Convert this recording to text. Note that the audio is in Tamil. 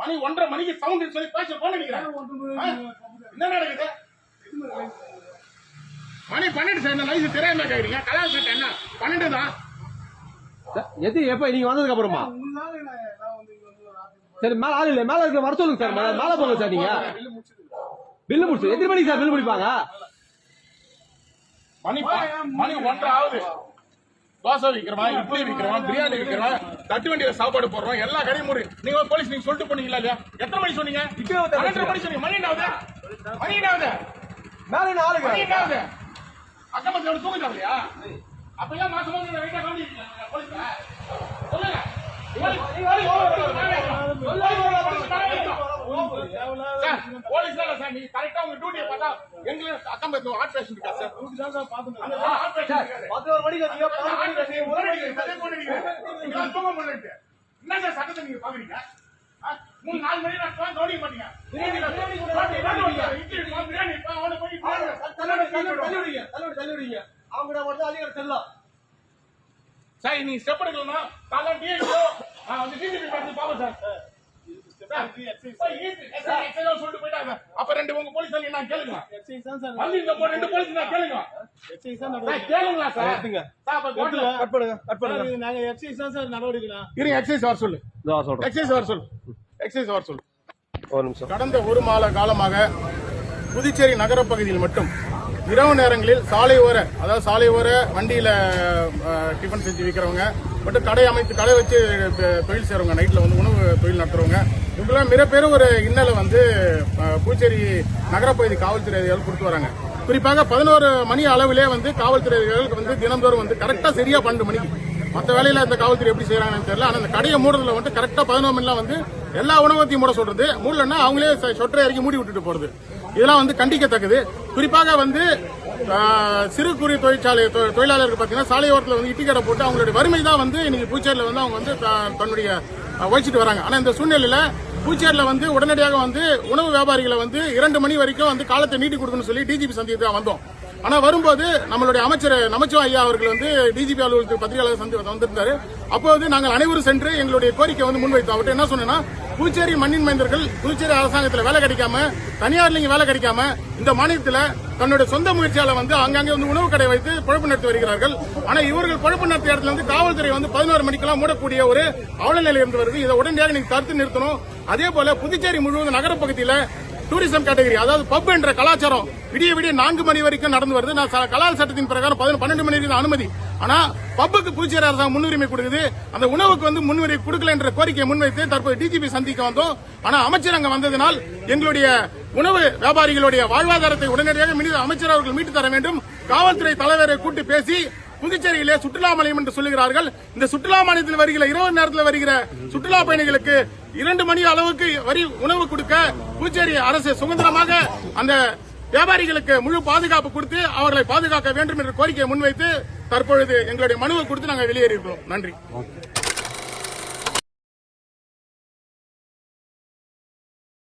மணி ஒன்றரை மணிக்கு சவுண்ட் சொல்லி பேச போன்? என்ன நடக்குது? மணி பன்னெண்டு சார் என்ன லைசன்ஸ் தெரியாம கேக்குறீங்க? கல்யாணம் சட்டை என்ன? பன்னெண்டு தான் எது எப்ப? நீங்க வந்ததுக்கு அப்புறமா சரி மேல ஆள் இல்ல. மேல இருக்க வர சொல்லுங்க சார். மேல மேல போங்க சார் நீங்க. பில்லு முடிச்சு எத்தனை மணிக்கு சார் பில்லு முடிப்பாங்க? மணி மணி. ஒன்றரை ஆகுது. தோசை விற்கிறவன் இட்லி விற்கிறவன் பிரியாணி விற்கிறவன் தட்டு வண்டியில சாப்பாடு போடுறோம் எல்லா கடையும் மூடி நீங்க போலீஸ் நீங்க சொல்லிட்டு போனீங்களா இல்லையா எத்தனை மணி சொன்னீங்க பன்னெண்டு மணி சொன்னீங்க மணி என்னாவது மணி என்னாவது என்ன ஆளுங்க மணி என்னாவது அக்கம் பக்கத்துல தூங்கிட்டா இல்லையா அப்ப ஏன் மாசம் மாசம் வெயிட்டா போலீஸ்ல சொல்லுங்க போலீஸ் சார், இல்ல சார், நீங்க ஆ உங்க duty ய பார்த்தா, எங்களுக்கு அக்கம் பக்கத்துல heart patient இருக்கா சார்? அந்த heart patient இருக்காரு. பதினோரு மணிக்கு வந்தீங்க அடிக்குது, அதே போன் அடிக்குது. நீங்க தூங்க முடியலன்ட்டு. என்ன சார் சட்டத்தை நீங்க பாக்குறீங்க? மூணு நாலு மணி நான் கவனிக்க மாட்டீங்க. அவங்க மட்டும் அதிகாரம் செல்லம் சார் நீங்க ஸ்டெப் எடுக்கலன்னா காலைல டிஎஸ்ஓ வந்து டிஜிபி பார்த்து பாப்போம் sir sir, sir, easy. Sir, excise சொல்லிட்டு போயிட்டாங்க. அப்ப ரெண்டு உங்க போலீஸ் நான் கேளுங்க. ரெண்டு போலீஸ் நான் கேளுங்க. சார், கேளுங்களா சார். சார், கட் பண்ணுங்க கட் பண்ணுங்க. இருங்க எக்ஸைஸ் வர சொல்லு. இதோ சொல்றேன். எக்ஸைஸ் வர சொல்லு. எக்ஸைஸ் வர சொல்லு. ஒரு நிமிஷம். கடந்த ஒரு மாத காலமாக புதுச்சேரி நகர பகுதியில் மட்டும் இரவு நேரங்களில் சாலை ஓர அதாவது சாலை ஓர வண்டியில் டிஃபன் செஞ்சு விற்கிறவங்க மட்டும் கடை அமைத்து கடை வச்சு தொழில் செய்கிறவங்க நைட்டில் வந்து உணவு தொழில் நடத்துறவங்க இவங்கெல்லாம் மிகப்பெரிய ஒரு இன்னலை வந்து பூச்சேரி புதுச்சேரி நகரப்பகுதி காவல்துறை அதிகாரிகள் கொடுத்து வராங்க. குறிப்பாக பதினோரு மணி அளவிலே வந்து காவல்துறை அதிகாரிகளுக்கு வந்து தினந்தோறும் வந்து கரெக்டாக சரியாக பன்னெண்டு மணிக்கு. மற்ற வேலையில் இந்த காவல்துறை எப்படி செய்யறாங்கன்னு தெரியல ஆனால் இந்த கடையை மூடுறதுல வந்து கரெக்டாக பதினோரு மணிலாம் வந்து எல்லா உணவகத்தையும் மூட சொல்றது மூடலன்னா அவங்களே சொ- சொட்டரை இறக்கி மூடி விட்டுட்டு போறது. இதெல்லாம் வந்து கண்டிக்கத்தக்கது. குறிப்பாக வந்து சிறு குறு தொழிற்சாலை தொ- தொழிலாளர்கள் பார்த்தீங்கன்னா சாலையோரத்தில் வந்து இட்டிக்கடை போட்டு அவங்களுடைய வறுமை தான் வந்து இன்னைக்கு பூச்சேரியில் வந்து அவங்க வந்து த- தன்னுடைய உழைச்சிட்டு வராங்க. ஆனால் இந்த சூழ்நிலையில் பூச்சேரியில் வந்து உடனடியாக வந்து உணவு வியாபாரிகளை வந்து இரண்டு மணி வரைக்கும் வந்து காலத்தை நீட்டி கொடுக்கணும்னு சொல்லி டிஜிபி சந்தித்து தான் வந்தோம். ஆனா வரும்போது நம்மளுடைய அமைச்சர் நமச்சிவா ஐயா அவர்கள் வந்து டிஜிபி அலுவலகத்துக்கு பத்திரிகையாளர் சந்தி வந்திருந்தாரு. அப்போ வந்து நாங்கள் அனைவரும் சென்று எங்களுடைய கோரிக்கை வந்து முன்வைத்தோம். அவர்கிட்ட என்ன சொன்னேன்னா புதுச்சேரி மண்ணின் மைந்தர்கள் புதுச்சேரி அரசாங்கத்தில் வேலை கிடைக்காம தனியார் இங்க வேலை கிடைக்காம இந்த மாநிலத்தில் தன்னுடைய சொந்த முயற்சியால வந்து அங்கங்கே வந்து உணவு கடை வைத்து பொழப்பு நடத்தி வருகிறார்கள். ஆனா இவர்கள் பொழப்பு நடத்திய இடத்துல வந்து காவல்துறை வந்து பதினோரு மணிக்கெல்லாம் மூடக்கூடிய ஒரு அவல நிலை இருந்து வருது. இதை உடனடியாக நீங்க தடுத்து நிறுத்தணும். அதே போல புதுச்சேரி முழுவதும் நகர பகுதியில் டூரிசம் கேட்டகரி அதாவது பப் என்ற கலாச்சாரம் விடிய விடிய நான்கு மணி வரைக்கும் நடந்து வருது. நான் கலால் சட்டத்தின் பிரகாரம் பன்னெண்டு மணி வரைக்கும் தான் அனுமதி. ஆனா பப்புக்கு புதுச்சேரி அரசாங்கம் முன்னுரிமை கொடுக்குது. அந்த உணவுக்கு வந்து முன்னுரிமை கொடுக்கல என்ற கோரிக்கையை முன்வைத்து தற்போது டிஜிபி சந்திக்க வந்தோம். ஆனா அமைச்சர் அங்க வந்ததினால் எங்களுடைய உணவு வியாபாரிகளுடைய வாழ்வாதாரத்தை உடனடியாக மீது அமைச்சர் அவர்கள் மீட்டு தர வேண்டும். காவல்துறை தலைவரை கூட்டி பேசி புதுச்சேரியிலே சுற்றுலா மலையம் என்று சொல்லுகிறார்கள். இந்த சுற்றுலா மாநிலத்தில் வருகிற இரவு நேரத்தில் வருகிற சுற்றுலா பயணிகளுக்கு இரண்டு மணி அளவுக்கு வரி உணவு கொடுக்க புதுச்சேரி அரசு சுதந்திரமாக அந்த வியாபாரிகளுக்கு முழு பாதுகாப்பு கொடுத்து அவர்களை பாதுகாக்க வேண்டும் என்ற கோரிக்கையை முன்வைத்து தற்பொழுது எங்களுடைய மனுவை கொடுத்து நாங்கள் வெளியேறியிருக்கிறோம். நன்றி.